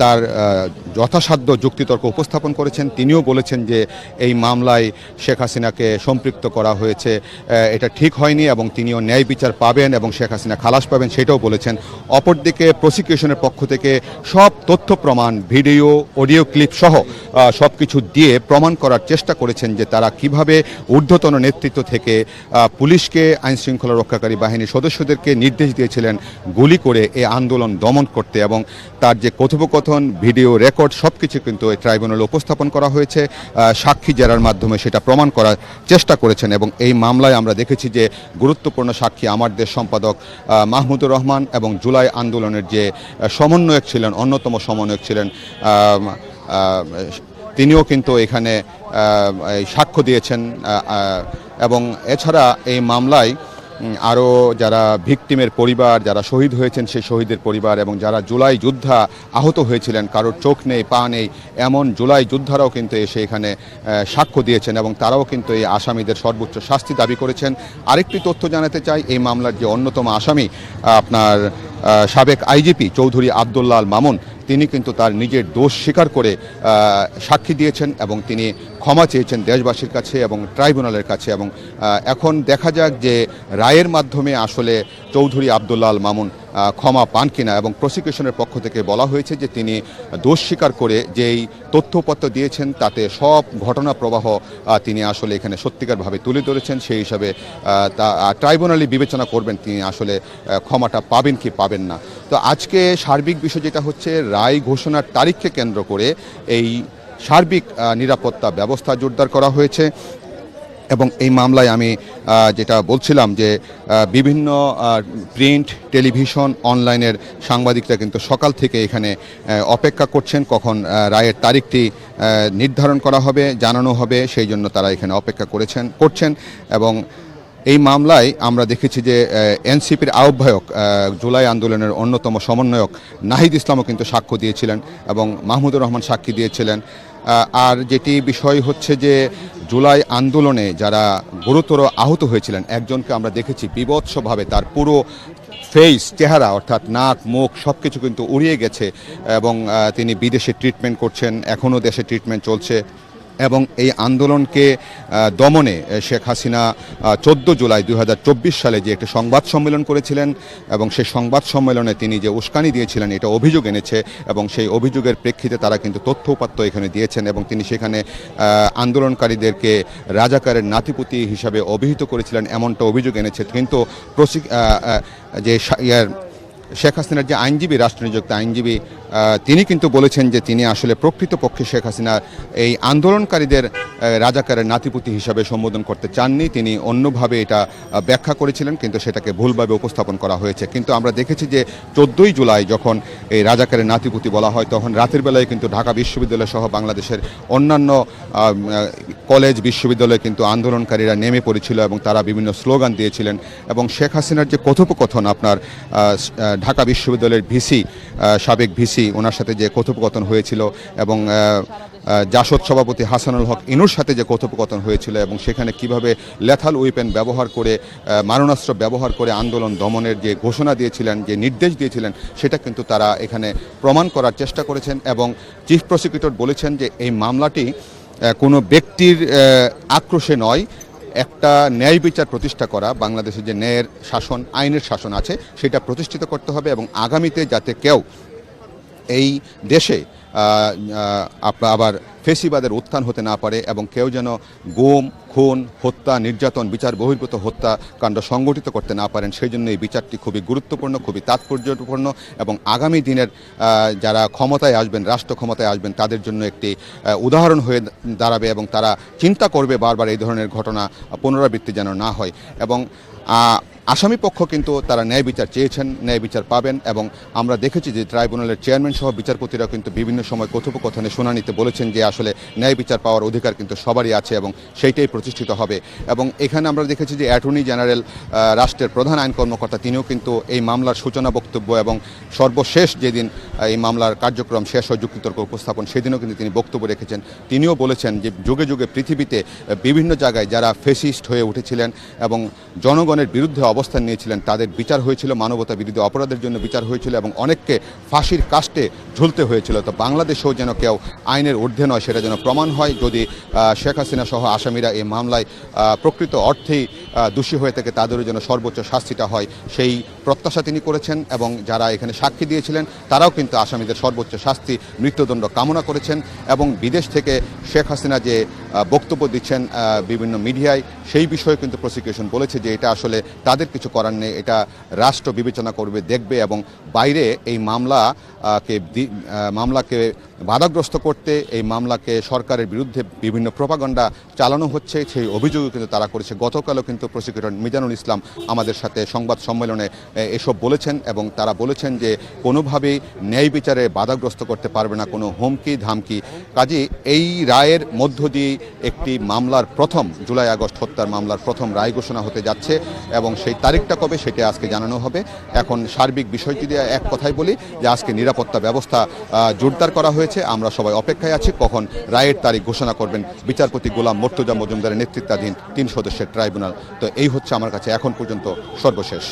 তার যথাসাধ্য যুক্তিতর্ক উপস্থাপন করেছেন। তিনিও বলেছেন যে এই মামলায় শেখ হাসিনাকে সম্পৃক্ত করা হয়েছে। এটা ঠিক হয়নি এবং তিনিও ন্যায় বিচার পাবেন এবং শেখ হাসিনা খালাস পাবেন সেটাও বলেছেন। অপরদিকে প্রসিকিউশনের পক্ষ থেকে সব তথ্য প্রমাণ, ভিডিও, অডিও ক্লিপ সহ সব কিছু দিয়ে প্রমাণ করার চেষ্টা করেছেন যে তারা কীভাবে ঊর্ধ্বতন নেতৃত্ব থেকে পুলিশকে আইন শৃঙ্খলা রক্ষাকারী বাহিনীর সদস্যদেরকে নির্দেশ দিয়েছিলেন গুলি করে এই আন্দোলন দমন করতে এবং তার যে কথোপকথন, ভিডিও, রেকর্ড সব কিছু কিন্তু এই ট্রাইব্যুনালে উপস্থাপন করা হয়েছে। সাক্ষী জেরার মাধ্যমে সেটা প্রমাণ করার চেষ্টা করেছেন এবং এই মামলায় আমরা দেখেছি যে গুরুত্বপূর্ণ সাক্ষী আমার দেশ সম্পাদক মাহমুদুর রহমান এবং জুলাই আন্দোলনের যে সমন্বয়ক ছিলেন, অন্যতম সমন্বয়ক ছিলেন তিনিও কিন্তু এখানে সাক্ষ্য দিয়েছেন এবং এছাড়া এই মামলায় আরও যারা ভিকটিমের পরিবার, যারা শহীদ হয়েছেন সেই শহীদের পরিবার এবং যারা জুলাই যোদ্ধা আহত হয়েছিলেন, কারোর চোখ নেই, পা নেই, এমন জুলাই যোদ্ধারাও কিন্তু এসে এখানে সাক্ষ্য দিয়েছেন এবং তারাও কিন্তু এই আসামিদের সর্বোচ্চ শাস্তি দাবি করেছেন। আরেকটি তথ্য জানাতে চাই, এই মামলার যে অন্যতম আসামি আপনার সাবেক আইজিপি চৌধুরী আবদুল্লাল মামুন তিনি কিন্তু তার নিজের দোষ স্বীকার করে সাক্ষী দিয়েছেন এবং তিনি ক্ষমা চেয়েছেন দেশবাসীর কাছে এবং ট্রাইব্যুনালের কাছে এবং এখন দেখা যাক যে রায়ের মাধ্যমে আসলে চৌধুরী আবদুল্লাহ আল মামুন ক্ষমা পান কিনা এবং প্রসিকিউশনের পক্ষ থেকে বলা হয়েছে যে তিনি দোষ স্বীকার করে যেই তথ্যপত্র দিয়েছেন তাতে সব ঘটনা প্রবাহ তিনি আসলে এখানে সত্যিকারভাবে তুলে ধরেছেন। সেই হিসাবে তা ট্রাইব্যুনালি বিবেচনা করবেন তিনি আসলে ক্ষমাটা পাবেন কি পাবেন না। তো আজকে সার্বিক বিষয় যেটা হচ্ছে রায় ঘোষণার তারিখকে কেন্দ্র করে এই সার্বিক নিরাপত্তা ব্যবস্থা জোরদার করা হয়েছে। এবং এই মামলায় আমি যেটা বলছিলাম যে বিভিন্ন প্রিন্ট, টেলিভিশন, অনলাইনের সাংবাদিকরা কিন্তু সকাল থেকে এখানে অপেক্ষা করছেন কখন রায়ের তারিখটি নির্ধারণ করা হবে, জানানো হবে, সেই জন্য তারা এখানে অপেক্ষা করেছেন, করছেন। এবং এই মামলায় আমরা দেখেছি যে এনসিপির আহ্বায়ক জুলাই আন্দোলনের অন্যতম সমন্বয়ক নাহিদ ইসলামও কিন্তু সাক্ষ্য দিয়েছিলেন এবং মাহমুদুর রহমান সাক্ষী দিয়েছিলেন। আর যেটি বিষয় হচ্ছে যে, জুলাই আন্দোলনে যারা গুরুতর আহত হয়েছিলেন, একজনকে আমরা দেখেছি বিভৎসভাবে তার পুরো ফেস চেহারা অর্থাৎ নাক, মুখ সব কিছু কিন্তু উড়িয়ে গেছে এবং তিনি বিদেশে ট্রিটমেন্ট করছেন, এখনও দেশে ট্রিটমেন্ট চলছে। এবং এই আন্দোলনকে দমনে শেখ হাসিনা চোদ্দ জুলাই দু হাজার চব্বিশ সালে যে একটি সংবাদ সম্মেলন করেছিলেন এবং সেই সংবাদ সম্মেলনে তিনি যে উস্কানি দিয়েছিলেন এটা অভিযোগ এনেছে এবং সেই অভিযোগের প্রেক্ষিতে তারা কিন্তু তথ্য উপাত্ত এখানে দিয়েছেন এবং তিনি সেখানে আন্দোলনকারীদেরকে রাজাকারের নাতিপুতি হিসাবে অভিহিত করেছিলেন এমনটা অভিযোগ এনেছে। কিন্তু যে শেখ হাসিনার যে আইনজীবী রাষ্ট্রনিযুক্ত আইনজীবী আহ, তিনি কিন্তু বলেছেন যে তিনি আসলে প্রকৃতপক্ষে শেখ হাসিনা এই আন্দোলনকারীদের রাজাকারের নাতিপুতি হিসাবে সম্বোধন করতে চাননি। তিনি অন্যভাবে এটা ব্যাখ্যা করেছিলেন, কিন্তু সেটাকে ভুলভাবে উপস্থাপন করা হয়েছে। কিন্তু আমরা দেখেছি যে চোদ্দোই জুলাই যখন এই রাজাকারের নাতিপুতি বলা হয়, তখন রাতের বেলায় কিন্তু ঢাকা বিশ্ববিদ্যালয় সহ বাংলাদেশের অন্যান্য কলেজ, বিশ্ববিদ্যালয়ে কিন্তু আন্দোলনকারীরা নেমে পড়েছিল এবং তারা বিভিন্ন স্লোগান দিয়েছিলেন। এবং শেখ হাসিনার যে কথোপকথন আপনার ঢাকা বিশ্ববিদ্যালয়ের ভিসি সাবেক ভিসি ওনার সাথে যে কথোপকথন হয়েছিল এবং জাসদ সভাপতি হাসানুল হক ইনুর সাথে যে কথোপকথন হয়েছিল এবং সেখানে কীভাবে লেথাল উইপেন ব্যবহার করে মারণাস্ত্র ব্যবহার করে আন্দোলন দমনের যে ঘোষণা দিয়েছিলেন, যে নির্দেশ দিয়েছিলেন, সেটা কিন্তু তারা এখানে প্রমাণ করার চেষ্টা করেছেন এবং চিফ প্রসিকিউটর বলেছেন যে এই মামলাটি কোনো ব্যক্তির আক্রোশে নয়, একটা ন্যায় বিচার প্রতিষ্ঠা করা বাংলাদেশে যে ন্যায়ের শাসন, আইনের শাসন আছে, সেটা প্রতিষ্ঠিত করতে হবে এবং আগামীতে যাতে কেউ এই দেশে আবার ফেসিবাদের উত্থান হতে না পারে এবং কেউ যেন গোম, খুন, হত্যা, নির্যাতন, বিচার বহির্ভূত হত্যাকাণ্ড সংগঠিত করতে না পারেন, সেই জন্য এই বিচারটি খুবই গুরুত্বপূর্ণ, খুবই তাৎপর্যপূর্ণ এবং আগামী দিনের যারা ক্ষমতায় আসবেন, রাষ্ট্র ক্ষমতায় আসবেন, তাদের জন্য একটি উদাহরণ হয়ে দাঁড়াবে এবং তারা চিন্তা করবে বারবার এই ধরনের ঘটনা পুনরাবৃত্তি যেন না হয় এবং আসামি পক্ষ কিন্তু তারা ন্যায় বিচার চেয়েছেন, ন্যায় বিচার পাবেন এবং আমরা দেখেছি যে ট্রাইব্যুনালের চেয়ারম্যান সহ বিচারপতিরা কিন্তু বিভিন্ন বিভিন্ন সময় কথোপকথনে শুনানিতে বলেছেন যে আসলে ন্যায় বিচার পাওয়ার অধিকার কিন্তু সবারই আছে এবং সেইটাই প্রতিষ্ঠিত হবে। এবং এখানে আমরা দেখেছি যে অ্যাটর্নি জেনারেল রাষ্ট্রের প্রধান আইন কর্মকর্তা তিনিও কিন্তু এই মামলার সূচনা বক্তব্য এবং সর্বশেষ যেদিন এই মামলার কার্যক্রম শেষ হয়, যুক্তিতর্ক উপস্থাপন, সেদিনও কিন্তু তিনি বক্তব্য রেখেছেন। তিনিও বলেছেন যে যুগে যুগে পৃথিবীতে বিভিন্ন জায়গায় যারা ফেসিস্ট হয়ে উঠেছিলেন এবং জনগণের বিরুদ্ধে অবস্থান নিয়েছিলেন, তাদের বিচার হয়েছিল, মানবতা বিরুদ্ধে অপরাধের জন্য বিচার হয়েছিল এবং অনেককে ফাঁসির কাস্টে ঝুলতে হয়েছিল। তো বাংলাদেশেও যেন কেউ আইনের ঊর্ধ্বে নয়, সেটা যেন প্রমাণ হয় যদি শেখ হাসিনা সহ আসামিরা এই মামলায় প্রকৃত অর্থেই দোষী হয়ে থাকে, তাদেরও যেন সর্বোচ্চ শাস্তিটা হয়, সেই প্রত্যাশা তিনি করেছেন এবং যারা এখানে সাক্ষী দিয়েছিলেন, তারাও কিন্তু আসামিদের সর্বোচ্চ শাস্তি, মৃত্যুদণ্ড কামনা করেছেন এবং বিদেশ থেকে শেখ হাসিনা যে বক্তব্য দিচ্ছেন বিভিন্ন মিডিয়ায়, সেই বিষয়ে কিন্তু প্রসিকিউশন বলেছে যে এটা আসলে তাদের কিছু করার নেই, এটা রাষ্ট্র বিবেচনা করবে, দেখবে এবং বাইরে এই মামলা কে মামলাকে বাধাগ্রস্ত করতে, এই মামলাকে সরকারের বিরুদ্ধে বিভিন্ন প্রপাগণ্ডা চালানো হচ্ছে, সেই অভিযোগও কিন্তু তারা করেছে। গতকালও কিন্তু প্রসিকিউটর মিজানুল ইসলাম আমাদের সাথে সংবাদ সম্মেলনে এসব বলেছেন এবং তারা বলেছেন যে কোনোভাবেই ন্যায় বিচারে বাধাগ্রস্ত করতে পারবে না, কোনো হুমকি, ধামকি। কাজে এই রায়ের মধ্য দিয়ে একটি মামলার প্রথম, জুলাই আগস্ট হত্যার মামলার প্রথম রায় ঘোষণা হতে যাচ্ছে এবং সেই তারিখটা কবে সেটা আজকে জানানো হবে। এখন সার্বিক বিষয়টি দিয়ে এক কথাই বলি যে আজকে নিরাপত্তা ব্যবস্থা জোরদার করা হয়েছে। আমরা সবাই অপেক্ষায় আছি কখন রায়ের তারিখ ঘোষণা করবেন বিচারপতি গোলাম মর্তুজা মজুমদারের নেতৃত্বাধীন তিন সদস্যের ট্রাইব্যুনাল। তো এই হচ্ছে আমার কাছে এখন পর্যন্ত সর্বশেষ।